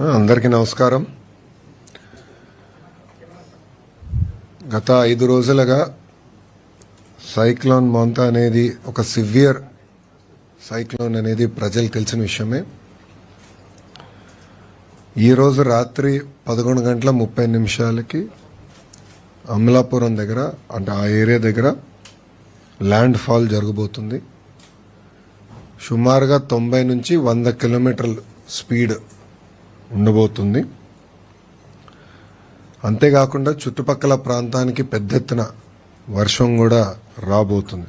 అందరికీ నమస్కారం. గత ఐదు రోజులుగా సైక్లోన్ మోంతా అనేది ఒక సివియర్ సైక్లోన్ అనేది ప్రజలు తెలిసిన విషయమే. ఈరోజు రాత్రి పదకొండు గంటల ముప్పై నిమిషాలకి అమలాపురం దగ్గర అంటే ఆ ఏరియా దగ్గర ల్యాండ్ ఫాల్ జరగబోతుంది. సుమారుగా తొంభై నుంచి వంద కిలోమీటర్లు స్పీడ్ ఉండబోతుంది. అంతేకాకుండా చుట్టుపక్కల ప్రాంతానికి పెద్ద ఎత్తున వర్షం కూడా రాబోతుంది.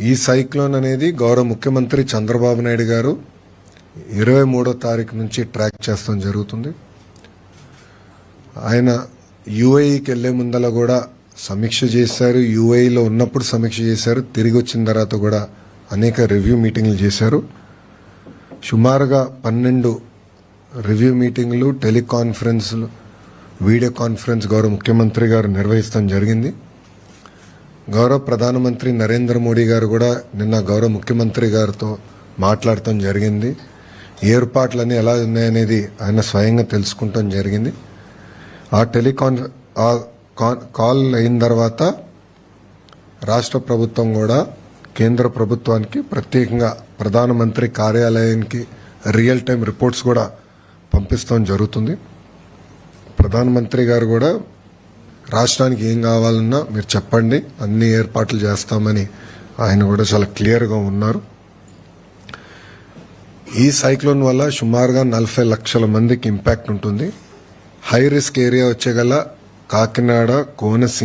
ఈ సైక్లోన్ అనేది గౌరవ ముఖ్యమంత్రి చంద్రబాబు నాయుడు గారు ఇరవై మూడో తారీఖు నుంచి ట్రాక్ చేస్తాం జరుగుతుంది. ఆయన యుఏఈకి వెళ్ళే ముందల కూడా సమీక్ష చేశారు. యుఏఈలో ఉన్నప్పుడు సమీక్ష చేశారు. తిరిగి వచ్చిన తర్వాత కూడా అనేక రివ్యూ మీటింగ్లు చేశారు. సుమారుగా పన్నెండు రివ్యూ మీటింగ్లు టెలికాన్ఫరెన్స్లు వీడియో కాన్ఫరెన్స్ గౌరవ ముఖ్యమంత్రి గారు నిర్వహిస్తాం జరిగింది. గౌరవ ప్రధానమంత్రి నరేంద్ర మోడీ గారు కూడా నిన్న గౌరవ ముఖ్యమంత్రి గారితో మాట్లాడటం జరిగింది. ఏర్పాట్లన్నీ ఎలా ఉన్నాయనేది ఆయన స్వయంగా తెలుసుకుంటాం జరిగింది. ఆ టెలికాన్ ఆ కాన్- కాల్ అయిన తర్వాత రాష్ట్ర ప్రభుత్వం కూడా కేంద్ర ప్రభుత్వానికి ప్రత్యేకంగా ప్రధానమంత్రి కార్యాలయానికి రియల్ టైం రిపోర్ట్స్ కూడా పంపిస్తాం జరుగుతుంది. ప్రధానమంత్రి గారు కూడా రాష్ట్రానికి ఏం కావాలన్నా మీరు చెప్పండి అన్ని ఏర్పాట్లు చేస్తామని ఆయన కూడా చాలా క్లియర్గా ఉన్నారు. ఈ సైక్లోన్ వల్ల సుమారుగా నలభై లక్షల మందికి ఇంపాక్ట్ ఉంటుంది. హై రిస్క్ ఏరియా వచ్చేగల కాకినాడ కోనసీమ